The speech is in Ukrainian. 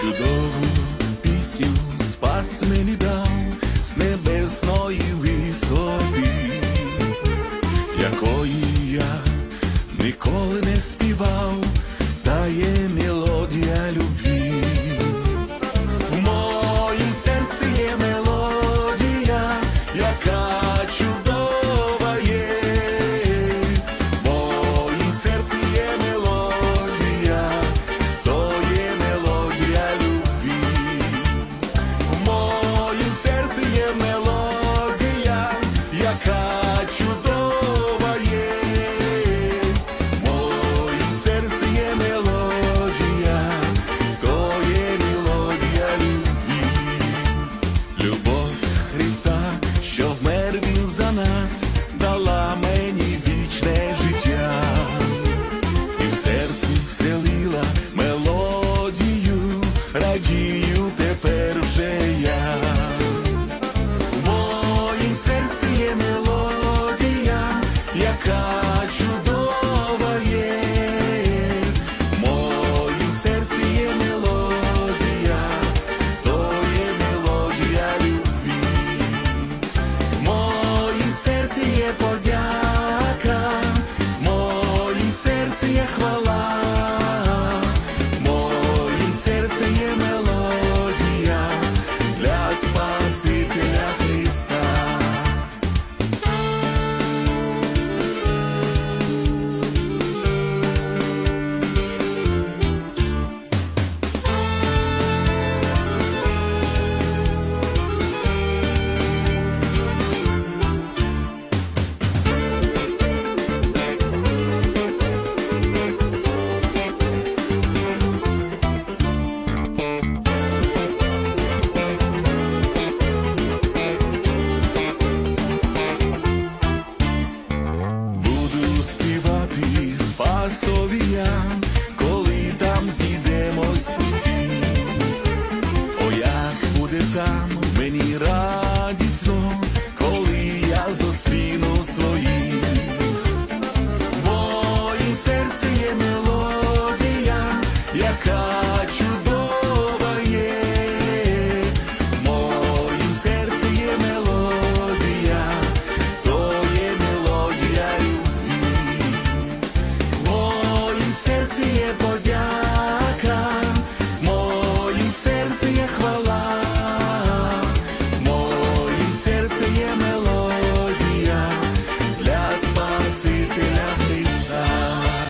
чудову пісню спас мені дав з небесної висоти, якої я ніколи не співав, та є радію тепер вже я. В моїм серці є мелодія, яка чудова є. В серці є мелодія, то мелодія любві. В серці є подяка, там мені радісно, коли я зустріну своїх. В моїм серці є мелодія, яка